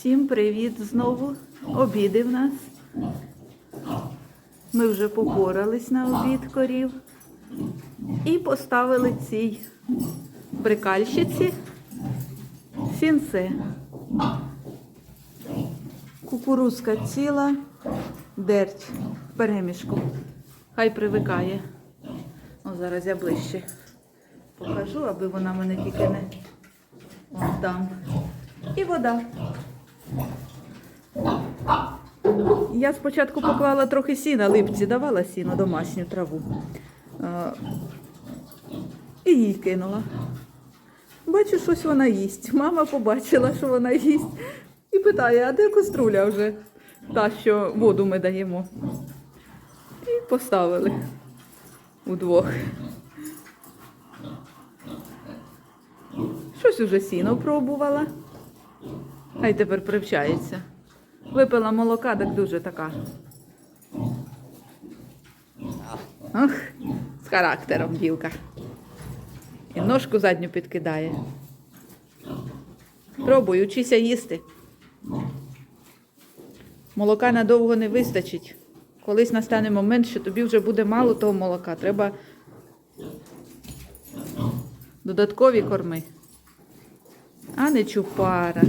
Всім привіт знову. Обіди в нас. Ми вже попорались на обід корів і поставили цій брикальщиці сінце. Кукурузка ціла, дерть в перемішку. Хай привикає. О, зараз я ближче покажу, аби вона мене тільки не Вон там. І вода. Я спочатку поклала трохи сіна, липці давала сіно, домашню траву. Е, І їй кинула. Бачу, щось вона їсть. Мама побачила, що вона їсть. І питає, а де каструля вже? Та, що воду ми даємо. І поставили удвох. Щось уже сіно пробувала. Хай тепер привчається. Випила молока, так дуже така. Ох, з характером дівка. І ножку задню підкидає. Пробуй, учися їсти. Молока надовго не вистачить. Колись настане момент, що тобі вже буде мало того молока. Треба додаткові корми. А не чупара.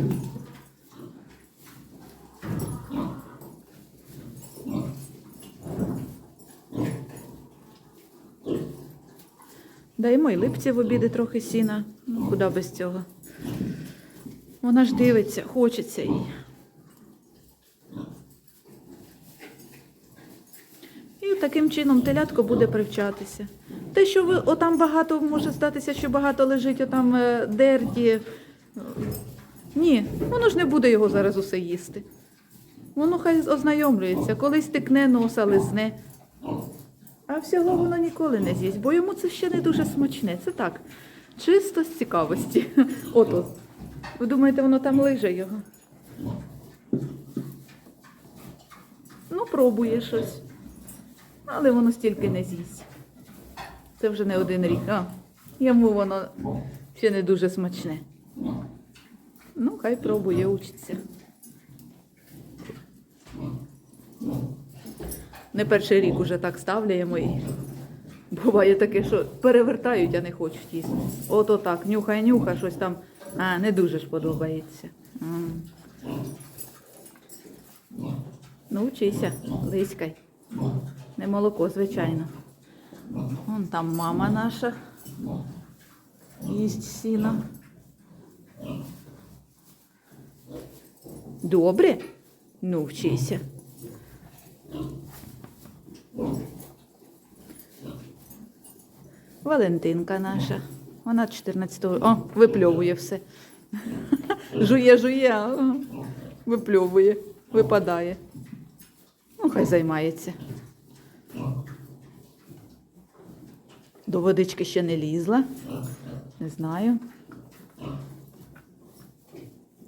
Даємо й липці в обіди трохи сіна. Ну, куди без цього. Вона ж дивиться, хочеться їй. І таким чином телятко буде привчатися. Те, що ви отам багато може здатися, що багато лежить, отам е, дерті. Ні, воно ж не буде його зараз усе їсти. Воно хай ознайомлюється, колись тикне носа, лизне. А всього воно ніколи не з'їсть, бо йому це ще не дуже смачне. Це так, чисто з цікавості. Ото. Ви думаєте, воно там лиже його? Ну, пробує щось. Але воно стільки не з'їсть. Це вже не один рік. А, йому воно ще не дуже смачне. Ну, хай пробує, учиться. Не перший рік уже так ставляємо і буває таке, що перевертають, а не хочуть їсти. Ото так, нюхай, нюхай, щось там. А, не дуже ж подобається. Ну, вчися, лиськай. Не молоко, звичайно. Вон там мама наша. Їсть сіно. Добре? Ну, вчися. Валентинка наша. Вона 14-го. О, випльовує все. Жує, жує, а випльовує, випадає. Ну, хай займається. До водички ще не лізла. Не знаю.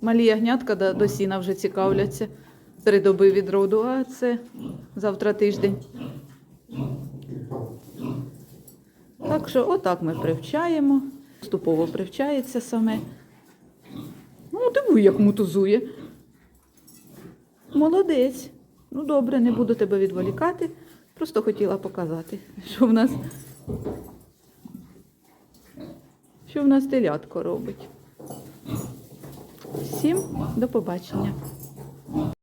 Малі ягнятка до, сіна вже цікавляться. Три доби від роду, а це завтра тиждень. Так що отак ми привчаємо. Поступово привчається саме. Ну, дивуй, як мутузує. Молодець. Ну, добре, не буду тебе відволікати. Просто хотіла показати, що в нас, що в нас телятко робить. Всім до побачення.